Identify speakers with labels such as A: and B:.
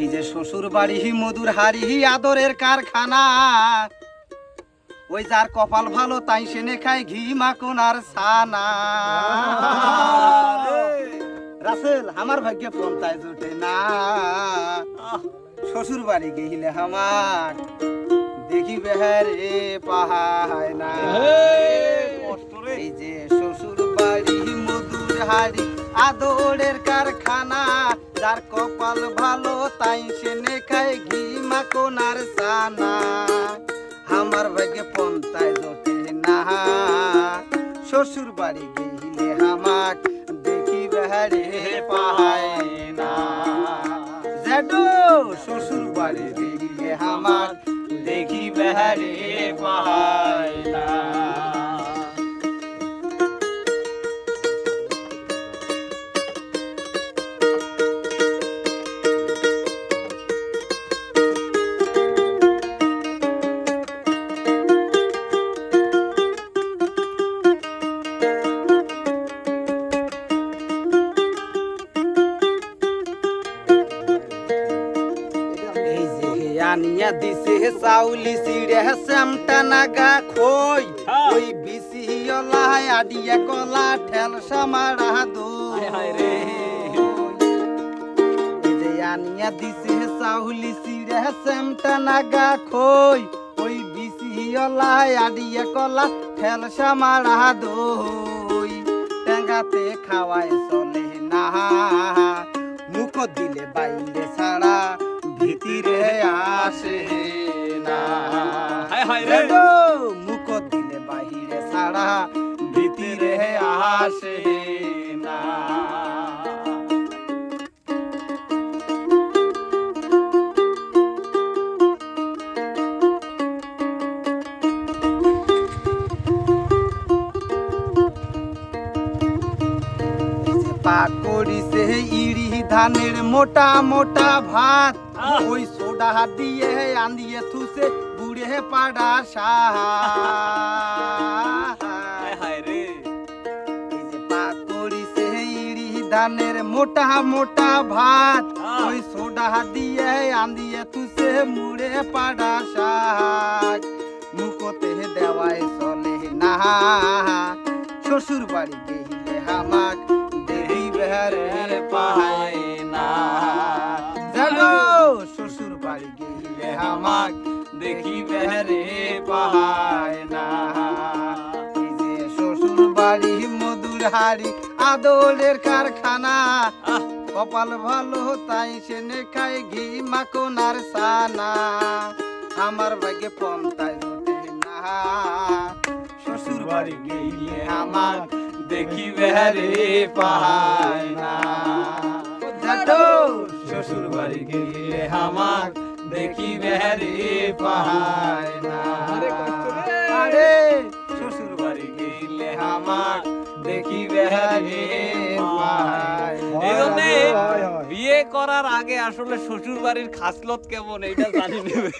A: এই যে শ্বশুর বাড়ি মধুর হাড়ি আদরের কারখানা। ওই যার কপাল ভালো তাই সেনে খায় ঘি মাখন আর সানা রাসেল আমার ভাগ্যে পন্থায় জোটে না। শ্বশুর বাড়ি গেলে আমার দেখি বেহারে পাহায় না। এই যে শ্বশুর বাড়ি মধুর হারি আদরের কারখানা। যার কপাল ভালো, তাই সে খায় ঘি মাখন আর সানা আমার ভাগ্যে পন্থায় জোটে না। শ্বশুর বাড়ি গেলে আমাক দেখি বেহারে পাহায় না। শ্বশুর বাড়ি গেলে আমার দেখি বেহারে পাহায় না। আনিয়া দিছে চাউলি সিড়ে শ্যামটা নাগা খই।
B: হ্যাঁ।
A: ওই বিসি অলাহায় আডিয়া কলা ঠেল সামারা দো
B: রে।
A: আনিয়া দিছে চাউলি সিড়ে শ্যামটা নাগা খই। ওই বিসি অলাহায় আডিয়া কলা ঠেল সামারা দই টেঙ্গাতে খাওয়ায় চলে না। মুখ দিলে বাইরে ছাড়া ভিতিরে আসে না। মুখ দিলে বাহিরে ছাড়া ভিতিরে আসে না। পাক করিছে ইড়ি ধানের মোটা মোটা ভাত! ওই সোডা হাত দিয়ে আন্দিয়ে থুসে বুড়ে পাড়া
B: হায় হায়
A: ইড়ি ধানের মোটা মোটা ভাত ওই সোডা হাত দিয়ে আন্দিয়ে থুসে মুড়ে পাড়া শাক মুখতে দেওয়ায় চলে না। শ্বশুর বাড়ি গেলে হামাক গেলে হামাক দেখি বেহারে পায় না যে শ্বশুর বাড়ি মধুর হাড়ি আদরের কারখানা কপাল ভালো তাই সে খায় ঘি মাখন আর সানা। আমার ভাগ্যে পন্থায় জোটে না শ্বশুর বাড়ি গেলে আমার দেখি বেহারে পায় না শ্বশুর বাড়ি গেলে আমার দেখি বেহারে পাহাড় না। আরে শ্বশুর বাড়ি গেলে আমার দেখি বেহারে পাহাড়।
B: এই জন্যে বিয়ে করার আগে আসলে শ্বশুর বাড়ির খাসলত কেমন এইটা জানি নেবে।